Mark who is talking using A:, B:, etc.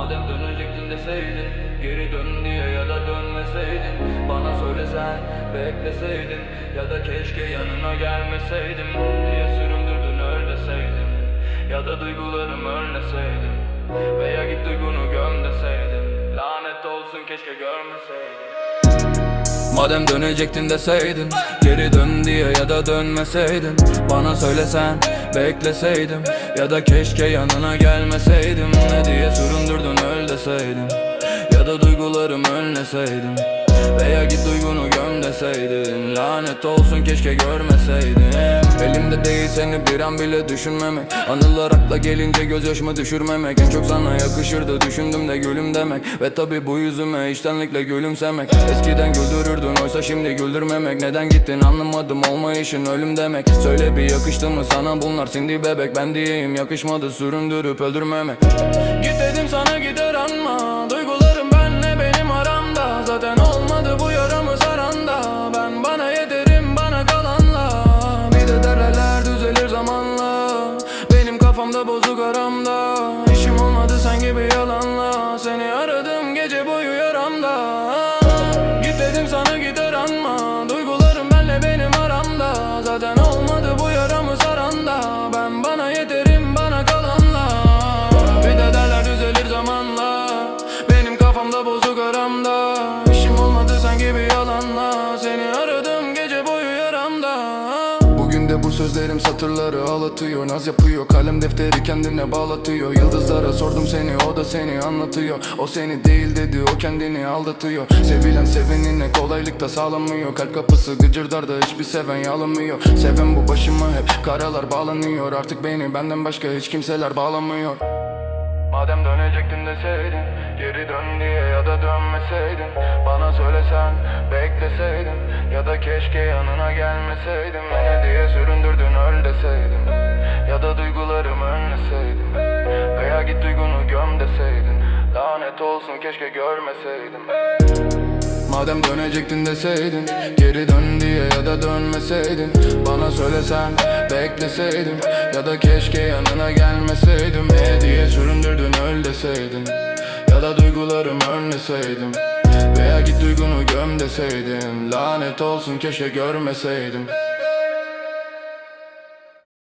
A: Madem dönecektin deseydin Geri dön diye ya da dönmeseydin Bana söylesen bekleseydin Ya da keşke yanına gelmeseydim Diye süründürdün öl deseydin Ya da duygularımı önleseydim Veya git duygunu göm deseydin Lanet olsun keşke görmeseydin Madem dönecektin deseydin Geri dön diye ya da dönmeseydin Bana söylesen bekleseydim Ya da keşke yanına gelmeseydim Ne diye süründürdün öl deseydin Ya da duygularımı önleseydim Veya git duygunu göm deseydin Lanet olsun keşke görmeseydim Elimde değil seni bir an bile düşünmemek. Anılar akla gelince gözyaşımı düşürmemek. En çok sana yakışırdı düşündüm de gülüm demek. Ve tabi bu yüzüme içtenlikle gülümsemek. Eskiden güldürürdün oysa şimdi güldürmemek. Neden gittin anlamadım olmayışın ölüm demek. Söyle bir yakıştı mı sana bunlar? Sindi bebek Ben diyeyim yakışmadı süründürüp öldürmemek. Git dedim sana gider anma. Duygularım benle benim aramda. Zaten olmadı bu yaramı olmadı sözlerim satırları ağlatıyor. Naz yapıyor kalem defteri kendine bağlatıyor. Yıldızlara sordum seni o da seni anlatıyor. O seni değil dedi o kendini aldatıyor. Sevilen sevenine kolaylıkta sağlamıyor Kalp kapısı gıcırdarda hiçbir seven yalamıyor Seven bu başıma hep karalar bağlanıyor. Artık beni benden başka hiç kimseler bağlamıyor. Madem dönecektin deseydin Geri dön diye ya da dönmeseydin. Bana söylesen bekleseydin Ya da keşke yanına gelmeseydim Beni diye süründürdün öl deseydin. Ya da duygularımı önleseydim Veya git duygunu göm deseydin. Lanet olsun keşke görmeseydim. Madem dönecektin deseydin Geri dön diye ya da dönmeseydin. Bana söylesen bekleseydim Ya da keşke yanına gelmeseydim. Ne diye süründürdün öl deseydin. Ya da duygularımı önleseydim Veya git duygunu göm deseydin Lanet olsun keşke görmeseydim